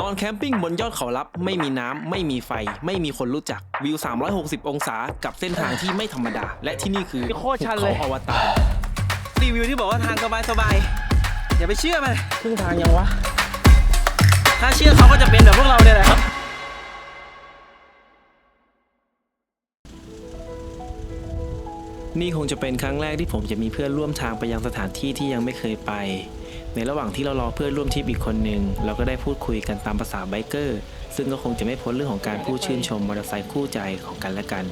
นอนแคมปิ้งบนยอดเขาลับไม่มีน้ำไม่มีไฟ ไม่มีคนรู้จักวิว 360 องศากับเส้นทางที่ไม่ธรรมดา และที่นี่คือโคตรชันเลย ภูขาอวตารรีวิวที่บอกว่าทางสบายสบายๆอย่าไปเชื่อมันครึ่งทางยังวะ ถ้าเชื่อเขาก็จะเป็นแบบพวกเราเนี่ยแหละครับ นี่คงจะเป็นครั้งแรกที่ผมจะมีเพื่อนร่วมทางไปยังสถานที่ที่ยังไม่เคยไป ในระหว่างที่เรารอเพื่อนร่วมทริปอีกคนหนึ่งเราก็ได้พูดคุยกันตามภาษาไบเกอร์ ซึ่งก็คงจะไม่พ้นเรื่องของการพูดชื่นชมมอเตอร์ไซค์คู่ใจของกันและกัน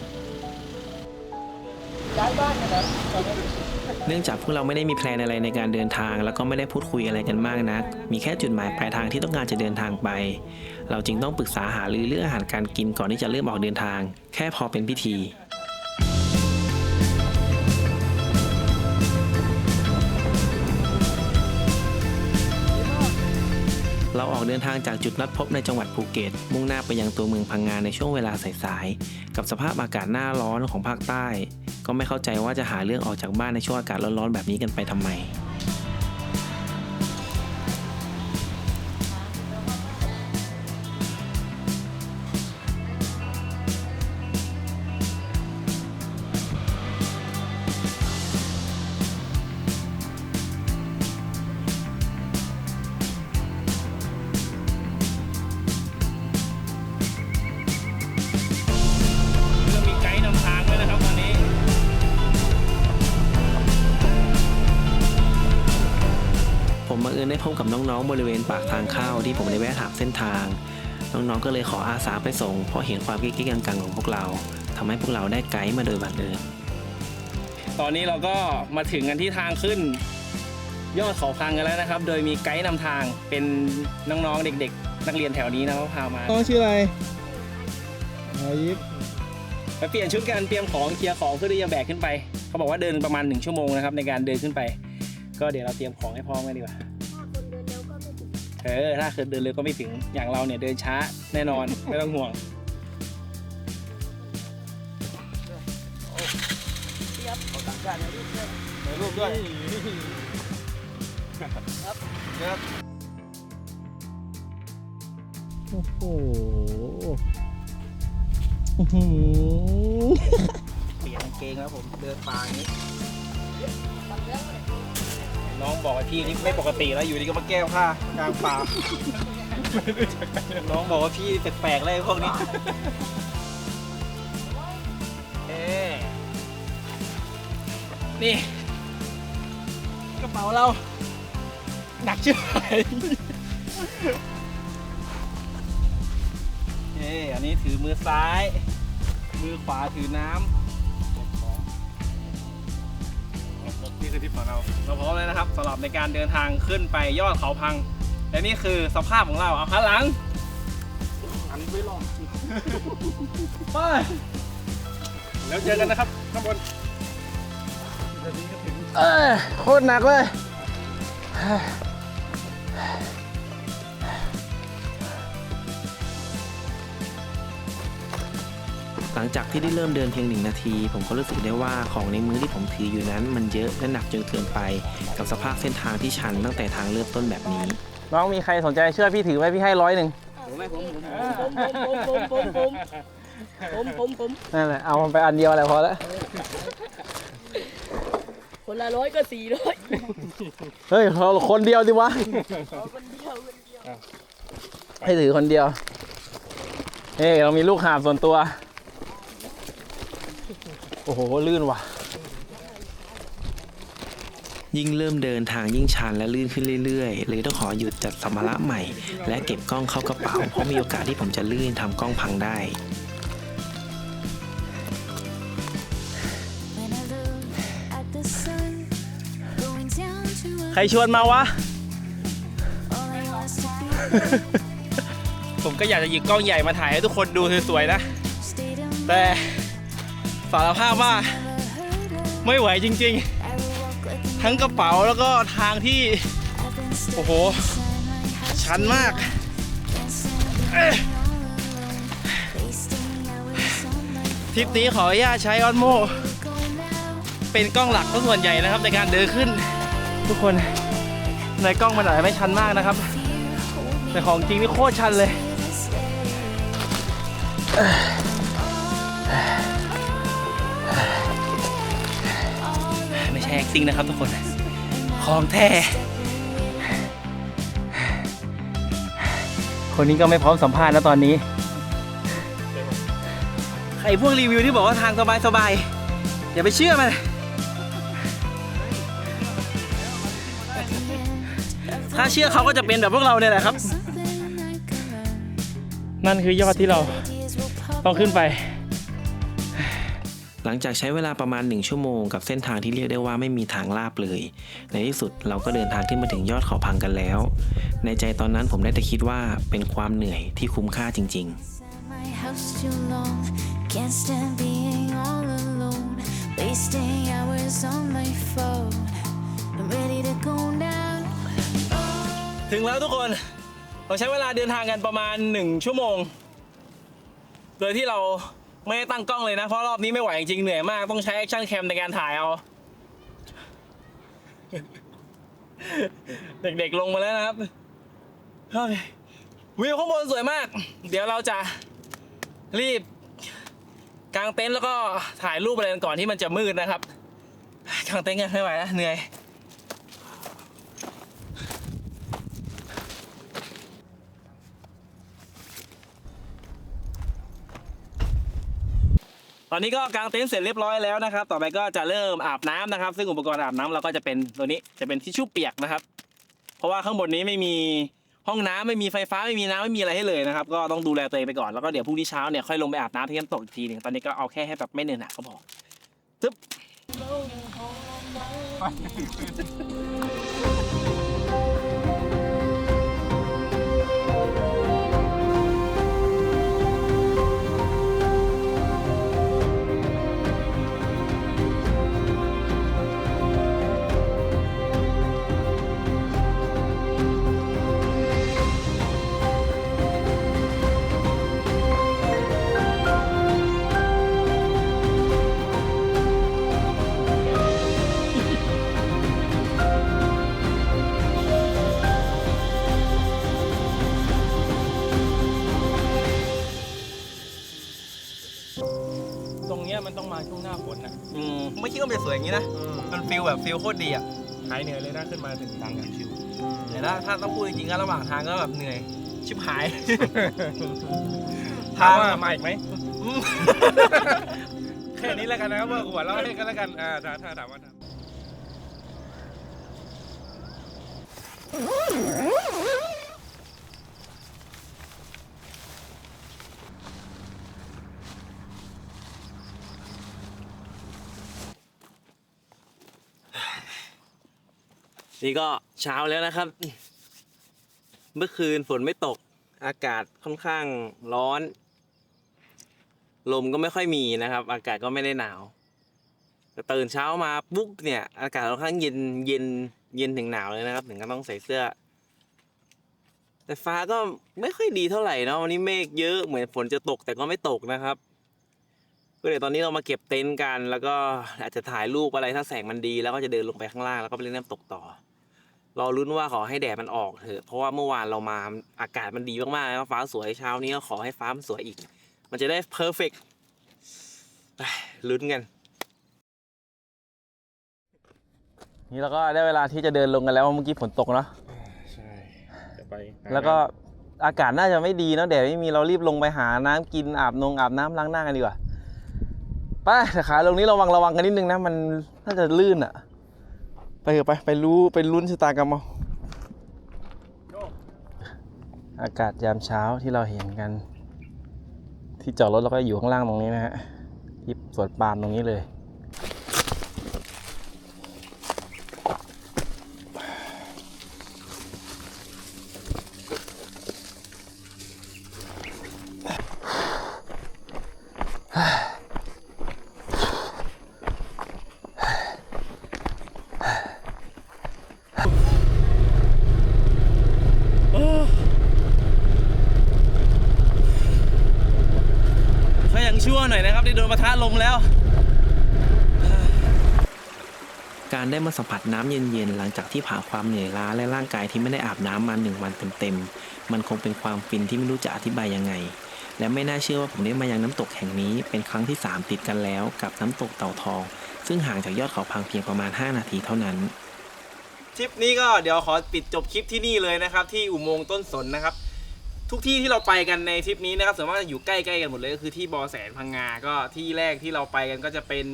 เนื่องจากพวกเราไม่ได้มีแพลนอะไรในการเดินทาง แล้วก็ไม่ได้พูดคุยอะไรกันมากนัก มีแค่จุดหมายปลายทางที่ต้องการจะเดินทางไป เราจึงต้องปรึกษาหารือเรื่องอาหารการกินก่อนที่จะเริ่มออกเดินทาง แค่พอเป็นพิธี เราออกเดินทางจากจุดนัดพบในจังหวัดภูเก็ต มุ่งหน้าไปยังตัวเมืองพังงานในช่วงเวลาสายๆ กับสภาพอากาศหน้าร้อนของภาคใต้ ก็ไม่เข้าใจว่าจะหาเรื่องออกจากบ้านในช่วงอากาศร้อนๆแบบนี้กันไปทำไม พบกับน้องๆ บริเวณปากทางเข้าที่ผมได้แวะถามเส้นทาง น้องๆ ก็เลยขออาสาไปส่ง เพราะเห็นความกิ๊กๆกังๆของพวกเราทำให้พวกเราได้ไกด์มาโดยบังเอิญตอนนี้เราก็มาถึงกันที่ทางขึ้น ยอดเขาพังกันแล้วนะครับ โดยมีไกด์นำทางเป็นน้องๆ เด็ก ๆ นักเรียนแถวนี้นะเขาพามาน้องชื่ออะไรหอยิบไปเปลี่ยนชุดกันเตรียมของเคลียร์ของเพื่อที่จะแบกขึ้นไป เขาบอกว่าเดินประมาณหนึ่งชั่วโมงนะครับในการเดินขึ้นไป ก็เดี๋ยวเราเตรียมของให้พร้อมกันดีกว่า เออถ้าเกิดเดินเร็วก็ไม่ถึงอย่างเราเนี่ยเดินช้าแน่นอนไม่ต้องห่วงรูปด้วยโอ้โหอื้อหือเปลี่ยนกางเกงแล้วผมเดินป่าอย่างนี้ น้องบอกว่าพี่นี่ไม่ปกติแล้วอยู่ดีก็มาแก้ผ้ากลางป่าน้องบอกว่าพี่แปลกๆเลยพวกนี้เอ๊นี่กระเป๋าเรา หนักชิบหายเอ๊อันนี้ถือมือซ้าย มือขวาถือน้ำ นี่คือที่ของเรา เราพร้อมแล้วนะครับสำหรับในการเดินทางขึ้นไปยอดเขาพัง และนี่คือสภาพของเราเอาหันหลังอันไม่รอดไปแล้วเจอกันนะครับข้างบนเออโคตรหนักเลย หลังจากที่ได้เริ่มเดินเพียงหนึ่งนาที ผมก็รู้สึกได้ว่าของในมือที่ผมถืออยู่นั้น มันเยอะและหนักจนเกินไป กับสภาพเส้นทางที่ชันตั้งแต่ทางเริ่มต้นแบบนี้ น้องมีใครสนใจเชื่อพี่ถือไว้พี่ให้ร้อยหนึ่งผมผมผมนั่นแหละเอามันไปอันเดียวอะไรพอแล้วคนละร้อยก็สี่ร้อยเฮ้ยเราคนเดียวดิวะคนเดียวคนเดียวให้ถือคนเดียวเฮ้ยเรามีลูกหาบส่วนตัวโอ้โห ลื่นว่ะ ยิ่งเริ่มเดินทางยิ่งชันและลื่นขึ้นเรื่อยๆ เลยต้องขอหยุดจัดสัมภาระใหม่ และเก็บกล้องเข้ากระเป๋า เพราะมีโอกาสที่ผมจะลื่นทำกล้องพังได้ When I look at the sun going down to ใครชวนมาวะ all I want to be ผมก็อยากจะหยิบกล้องใหญ่มาถ่ายให้ทุกคนดูสวยๆนะ stayed in แต่ สารภาพว่าไม่ไหวจริงๆ ทั้งกระเป๋าแล้วก็ทางที่ โอ้โห ชันมาก ทริปนี้ขออนุญาตใช้ออนโม เป็นกล้องหลักก็ส่วนใหญ่นะครับ ในการเดินขึ้น ทุกคนในกล้องมันอาจจะไม่ชันมากนะครับ แต่ของจริงนี่โคตรชันเลย ไม่ใช่ acting นะครับทุกคน ของแท้ คนนี้ก็ไม่พร้อมสัมภาษณ์นะตอนนี้ ใครพวกรีวิวที่บอกว่าทางสบายสบายอย่าไปเชื่อมัน ถ้าเชื่อเขาก็จะเป็นแบบพวกเราเนี่ยแหละครับ นั่นคือยอดที่เราต้องขึ้นไป หลังจากใช้เวลาประมาณ 1 ชั่วโมงกับเส้นทางที่เรียกได้ว่าไม่มีทางลาบเลย ในที่สุดเราก็เดินทางขึ้นมาถึงยอดเขาพังกันแล้ว ในใจตอนนั้นผมได้แต่คิดว่าเป็นความเหนื่อยที่คุ้มค่าจริง ๆ ถึงแล้วทุกคนเราใช้เวลาเดินทางกันประมาณ 1 ชั่วโมง โดยที่เรา ไม่ได้ตั้งกล้องเลยนะ เพราะรอบนี้ไม่ไหวจริงเหนื่อยมาก ต้องใช้แอคชั่นแคมในการถ่ายเอา เด็กๆลงมาแล้วนะครับเฮ้ยวิวข้างบนสวยมาก เดี๋ยวเราจะรีบกางเต็นท์แล้วก็ถ่ายรูปอะไรกันก่อนที่มันจะมืดนะครับกางเต็นท์กันไม่ไหวแล้วเหนื่อย ตอนนี้ก็กางเต็นท์เสร็จเรียบร้อยแล้วนะครับ ต่อไปก็จะเริ่มอาบน้ำนะครับ ซึ่งอุปกรณ์อาบน้ำเราก็จะเป็นตัวนี้จะเป็นทิชชู่เปียกนะครับ เพราะว่าข้างบนนี้ไม่มีห้องน้ำไม่มีไฟฟ้าไม่มีน้ำไม่มีอะไรให้เลยนะครับ ก็ต้องดูแลตัวเองไปก่อนแล้วก็เดี๋ยวพรุ่งนี้เช้าเนี่ยค่อยลงไปอาบน้ำที่น้ำตกอีกทีหนึงตอนนี้ก็เอาแค่ให้แบบไม่เหนื่อยหนักก็พอจึ๊บ นจะสวยอย่างนี้นะ มันฟิลแบบฟิลโคตรดีอะหายเหนื่อยเลยนะขึ้นมาถึงทางอย่างชิวแต่ถ้าถ้าต้องพูดจริงๆก็ระหว่างทางก็แบบเหนื่อย ชิบหายถามว่ามาอีกไหมอืมแค่นี้แล้วกันนะครับว่าหัวเราะให้กันแล้วกันอ่าถ้าถ้าถามว่า นี่ก็เช้าแล้วนะครับ เมื่อคืนฝนไม่ตก อากาศค่อนข้างร้อน ลมก็ไม่ค่อยมีนะครับ อากาศก็ไม่ได้หนาวต่ตื่นเช้ามาปุ๊บเนี่ย อากาศค่อนข้างเย็นเย็นเย็นถึงหนาวเลยนะครับ ถึงก็ต้องใส่เสื้อ แต่ฟ้าก็ไม่ค่อยดีเท่าไหร่เนาะวันนี้เมฆเยอะเหมือนฝนจะตกแต่ก็ไม่ตกนะครับก็เดี๋ยวตอนนี้เรามาเก็บเต็นท์กัน แล้วก็อาจจะถ่ายรูปอะไรถ้าแสงมันดี แล้วก็จะเดินลงไปข้างล่างแล้วก็ไปเล่นน้ำตกต่อ รอลุ้นว่าขอให้แดดมันออกเถอะ เพราะว่าเมื่อวานเรามาอากาศมันดีมากๆแล้วฟ้าสวยเช้านี้ก็ขอให้ฟ้ามันสวยอีก มันจะได้เพอร์เฟกต์ลุ้นกัน นี่เราก็ได้เวลาที่จะเดินลงกันแล้วเมื่อกี้ฝนตกเนาะใช่จะไปแล้วก็อากาศน่าจะไม่ดีเนาะแดดไม่มีเรารีบลงไปหาน้ำกินอาบนงอาบน้ำล้างหน้ากันดีกว่าไปแต่ขาลงนี้ระวังระวังกันนิดนึงนะมันน่าจะลื่นอะ ไปเถอะไป ไปรู้ไปลุ้นชะตากรรมเอาอากาศยามเช้าที่เราเห็นกัน ที่จอดรถเราก็อยู่ข้างล่างตรงนี้นะฮะที่สวนปาล์มตรงนี้เลย ก็ยังชั่วห น่อยนะครับได้โดนปะทะลมแล้ว การได้มาสัมผัสน้ำเย็นๆ หลังจากที่ผ่าความเหนื่อยล้าและร่างกายที่ไม่ได้อาบน้ำมาหนึ่งวันเต็มๆ มันคงเป็นความฟินที่ไม่รู้จะอธิบายยังไง และไม่น่าเชื่อว่าผมได้มายังน้ำตกแห่งนี้เป็นครั้งที่ 3 ติดกันแล้วกับน้ำตกเต่าทอง ซึ่งห่างจากยอดเขาพังเพียงประมาณ 5 นาทีเท่านั้นทริปนี้ก็เดี๋ยวขอปิดจบคลิปที่นี่เลยนะครับ ที่อุโมงค์ต้นสนนะครับ ทุกที่ที่เราไปกันในทริปนี้นะครับส่วนมากจะอยู่ใกล้ๆกันหมดเลยก็คือที่บอแสนพังงา ก็ที่แรกที่เราไปกันก็จะเป็น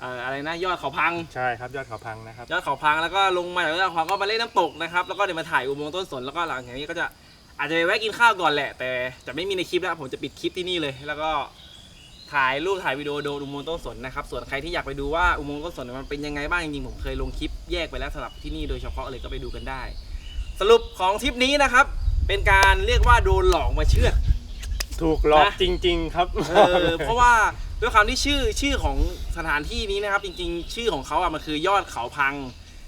เอ่ออะไรนะยอดเขาพัง ใช่ครับยอดเขาพังนะครับ ยอดเขาพังแล้วก็ลงมาจากยอดเขาพังก็มาเล่นน้ำตกนะครับแล้วก็เดี๋ยวมาถ่ายอุโมงค์ต้นสนแล้วก็หลังจากนี้ก็จะอาจจะไปแวะกินข้าวก่อนแหละ แต่จะไม่มีในคลิปแล้วผมจะปิดคลิปที่นี่เลย แล้วก็ถ่ายรูปถ่ายวิดีโอโดนอุโมงค์ต้นสนนะครับส่วนใครที่อยากไปดูว่าอุโมงค์ต้นสนมันเป็นยังไงบ้างจริงๆผมเคยลงคลิปแยกไปแล้วสำหรับที่นี่โดยเฉพาะเลยก็ไปดูกันได้ สรุปของทริปนี้นะครับ เป็นการเรียกว่าโดนหลอกมาเชื่อด ถูกหลอกนะ จริง ๆ ครับ เออเพราะว่าด้วยความที่ชื่อชื่อของสถานที่นี้นะครับ จริงๆ ชื่อของเขาอะมันคือยอดเขาพัง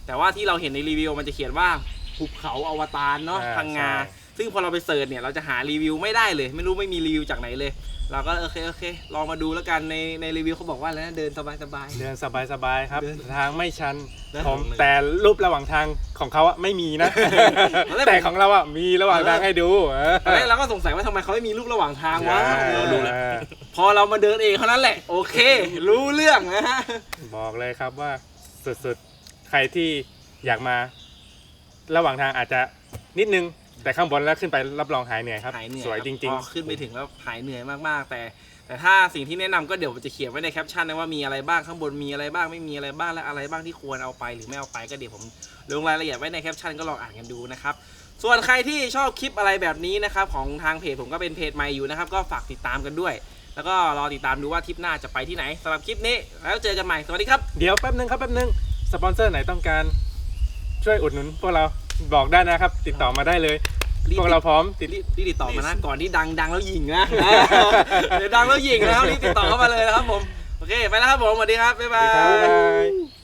แต่ว่าที่เราเห็นในรีวิวมันจะเขียนว่าภูเขาอวตารเนาะอ่าพังงา ใช่ ซึ่งพอเราไปเสิร์ชเนี่ยเราจะหารีวิวไม่ได้เลย ไม่รู้ไม่มีรีวิวจากไหนเลย เราก็โอเคโอเค ลองมาดูแล้วกันในในรีวิวเขาบอกว่าแล้วนะเดินสบายสบาย เดินสบายๆครับ เดินทางไม่ชันเดินผมเลยแต่รูประหว่างทางของเขาอะไม่มีนะ ตอนแรก แต่ของเราอะมีระหว่างทางให้ดูเออ ตอนแรกเราก็สงสัยว่าทำไมเขาไม่มีรูประหว่างทางวะใช่เออเออพอเรามาเดินเองเท่านั้นแหละ โอเค รู้เรื่องนะฮะ บอกเลยครับว่าสุดๆ ใครที่อยากมา ระหว่างทางอาจจะนิดนึง แต่ข้างบนแล้วขึ้นไปรับรองหายเหนื่อยครับ หายเหนื่อยสวยครับจริง พอขึ้นไปถึงแล้วหายเหนื่อยมากๆ แต่ แต่ถ้าสิ่งที่แนะนำก็เดี๋ยวผมจะเขียนไว้ในแคปชั่นนะว่ามีอะไรบ้างข้างบนมีอะไรบ้างไม่มีอะไรบ้างและอะไรบ้างที่ควรเอาไปหรือไม่เอาไปก็เดี๋ยวผมลงรายละเอียดไว้ในแคปชั่นก็ลองอ่านกันดูนะครับ ส่วนใครที่ชอบคลิปอะไรแบบนี้นะครับของทางเพจผมก็เป็นเพจใหม่อยู่นะครับ ก็ฝากติดตามกันด้วย แล้วก็รอติดตามดูว่าทริปหน้าจะไปที่ไหนสำหรับคลิปนี้ แล้วเจอกันใหม่สวัสดีครับ ๆ เดี๋ยวแป๊บนึงครับแป๊บนึง สปอนเซอร์ไหนต้องการช่วยอุดหนุนพวกเรา บอกได้นะครับ ติดต่อมาได้เลย พวกเราพร้อมติด รีบรีบติดต่อมานะก่อนที่ดังดังแล้วยิงนะ เดี๋ยวดังแล้วยิงนะครับรีบติดต่อเข้ามาเลยนะครับผม โอเค ไปแล้วครับผมสวัสดีครับ บ๊ายบาสวัสดีครัย บ